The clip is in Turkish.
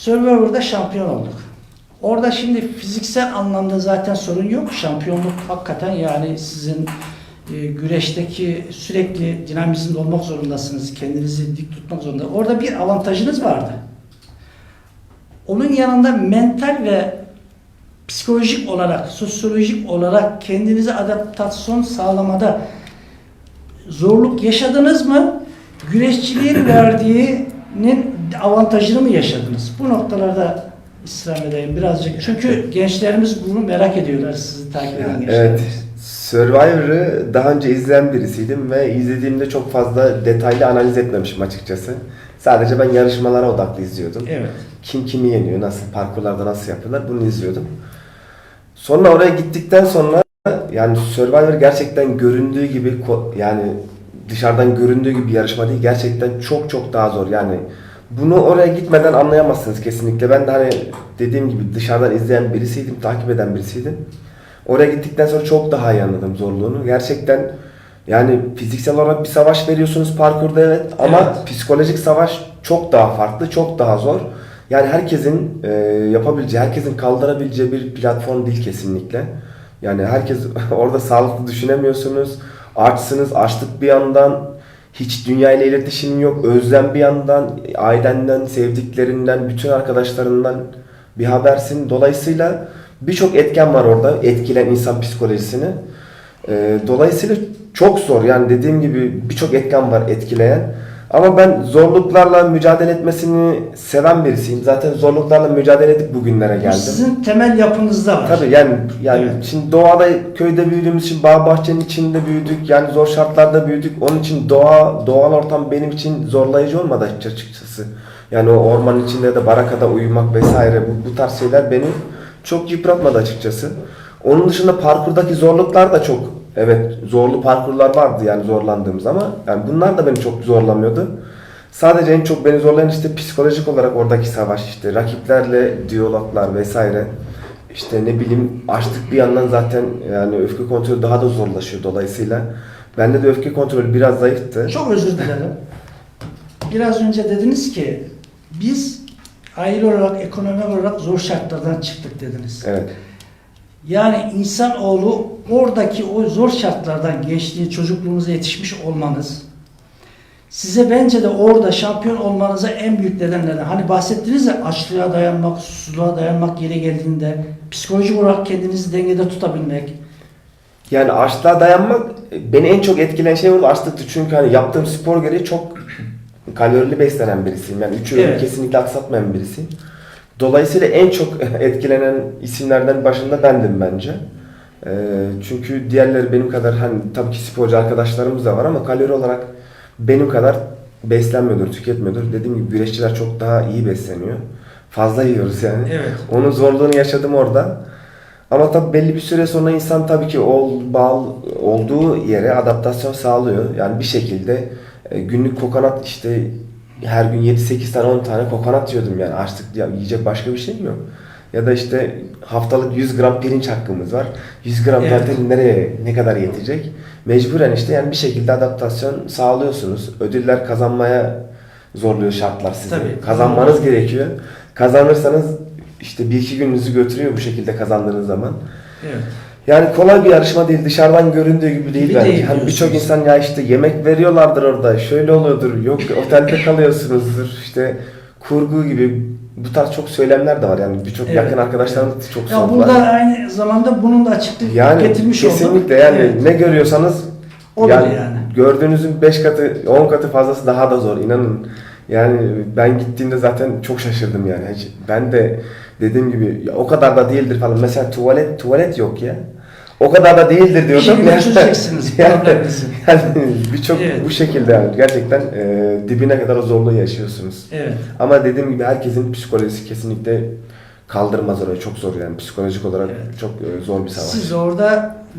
Survivor'da şampiyon olduk. Orada şimdi fiziksel anlamda zaten sorun yok. Şampiyonluk hakikaten yani sizin e, güreşteki sürekli dinamizmde olmak zorundasınız. Kendinizi dik tutmak zorunda. Orada bir avantajınız vardı. Onun yanında mental ve psikolojik olarak, sosyolojik olarak kendinize adaptasyon sağlamada zorluk yaşadınız mı? Güreşçiliğin verdiğinin avantajını mı yaşadınız? Bu noktalarda istirham edeyim birazcık. Çünkü gençlerimiz bunu merak ediyorlar sizi takip eden Evet. gençlerimiz. Survivor'ı daha önce izleyen birisiydim ve izlediğimde çok fazla detaylı analiz etmemişim açıkçası. Sadece ben yarışmalara odaklı izliyordum. Evet. Kim kimi yeniyor, nasıl parkurlarda nasıl yapıyorlar bunu izliyordum. Sonra oraya gittikten sonra yani Survivor gerçekten göründüğü gibi yani dışarıdan göründüğü gibi bir yarışma değil. Gerçekten çok çok daha zor. Yani bunu oraya gitmeden anlayamazsınız kesinlikle. Ben de hani dediğim gibi dışarıdan izleyen birisiydim, takip eden birisiydim. Oraya gittikten sonra çok daha iyi anladım zorluğunu. Gerçekten yani fiziksel olarak bir savaş veriyorsunuz parkurda evet ama Evet. psikolojik savaş çok daha farklı, çok daha zor. Yani herkesin e, yapabileceği, herkesin kaldırabileceği bir platform değil kesinlikle. Yani herkes orada sağlıklı düşünemiyorsunuz. Açsınız, açlık bir yandan, hiç dünya ile iletişimin yok. Özlem bir yandan, ailenden, sevdiklerinden, bütün arkadaşlarından bir habersin. Dolayısıyla birçok etken var orada etkilen insan psikolojisini. Ee, dolayısıyla çok zor. Yani dediğim gibi birçok etken var etkileyen. Ama ben zorluklarla mücadele etmesini seven birisiyim. Zaten zorluklarla mücadele edip bugünlere Bu geldim. sizin temel yapınızda var. Tabii yani yani Evet. şimdi doğada köyde büyüdüğümüz için bağ bahçenin içinde büyüdük. Yani zor şartlarda büyüdük. Onun için doğa doğal ortam benim için zorlayıcı olmadı açıkçası. Yani o ormanın içinde de barakada uyumak vesaire bu, bu tarz şeyler beni çok yıpratmadı açıkçası. Onun dışında parkurdaki zorluklar da çok evet zorlu parkurlar vardı yani zorlandığımız ama yani bunlar da beni çok zorlamıyordu. Sadece en çok beni zorlayan işte psikolojik olarak oradaki savaş işte rakiplerle diyaloglar vesaire. İşte ne bileyim açlık bir yandan zaten yani öfke kontrolü daha da zorlaşıyor dolayısıyla. Bende de öfke kontrolü biraz zayıftı. Çok özür dilerim. Biraz önce dediniz ki biz aile olarak, ekonomi olarak zor şartlardan çıktık dediniz. Evet. Yani insanoğlu oradaki o zor şartlardan gençliği, çocukluğunuza yetişmiş olmanız size bence de orada şampiyon olmanıza en büyük nedenlerden. Hani bahsettiniz ya açlığa dayanmak, susuzluğa dayanmak yeri geldiğinde psikolojik olarak kendinizi dengede tutabilmek. Yani açlığa dayanmak beni en çok etkileyen şey orada açlıktı. Çünkü hani yaptığım spor gereği çok kalorili beslenen birisiyim. Yani üç öğünü Evet. kesinlikle aksatmayan birisiyim. Dolayısıyla en çok etkilenen isimlerden başında bendim bence. Ee, çünkü diğerleri benim kadar hani tabii ki sporcu arkadaşlarımız da var ama kalori olarak benim kadar beslenmiyordur, tüketmiyordur. Dediğim gibi güreşçiler çok daha iyi besleniyor. Fazla yiyoruz yani. Evet. Onun zorluğunu yaşadım orada. Ama tabii belli bir süre sonra insan tabii ki ol, bağlı olduğu yere adaptasyon sağlıyor. Yani bir şekilde e, günlük kokonat işte her gün 7-8 tane 10 tane kokonat yiyordum yani açlık ya, yiyecek başka bir şeyim yok. Ya da işte haftalık 100 gram pirinç hakkımız var. 100 gram Evet. zaten nereye ne kadar yetecek? Mecburen işte yani bir şekilde adaptasyon sağlıyorsunuz. Ödüller kazanmaya zorluyor şartlar sizi. Tabii. Kazanmanız gerekiyor. Kazanırsanız işte bir iki gününüzü götürüyor bu şekilde kazandığınız zaman. Evet. Yani kolay bir yarışma değil. Dışarıdan göründüğü gibi değil Gibi bence. değil hani birçok insan ya işte yemek veriyorlardır orada. Şöyle oluyordur. Yok otelde kalıyorsunuzdur. İşte kurgu gibi bu tarz çok söylemler de var. Yani birçok Evet. yakın arkadaşlarım da çok Ya sordular. burada aynı zamanda bunun da açıklık Yani getirmiş olduk. kesinlikle yani Evet. ne görüyorsanız Olur yani, yani. gördüğünüzün 5 katı 10 katı fazlası daha da zor inanın. Yani ben gittiğimde zaten çok şaşırdım yani. Hiç- Ben de dediğim gibi ya o kadar da değildir falan. Mesela tuvalet tuvalet yok ya. O kadar da değildir diyordum. şekilde ya. çözeceksiniz yani, yani birçok Evet. bu şekilde yani gerçekten e, dibine kadar o zorluğu yaşıyorsunuz. Evet. Ama dediğim gibi herkesin psikolojisi kesinlikle kaldırmaz orayı. Çok zor yani psikolojik olarak Evet. çok e, zor bir savaş. Siz orada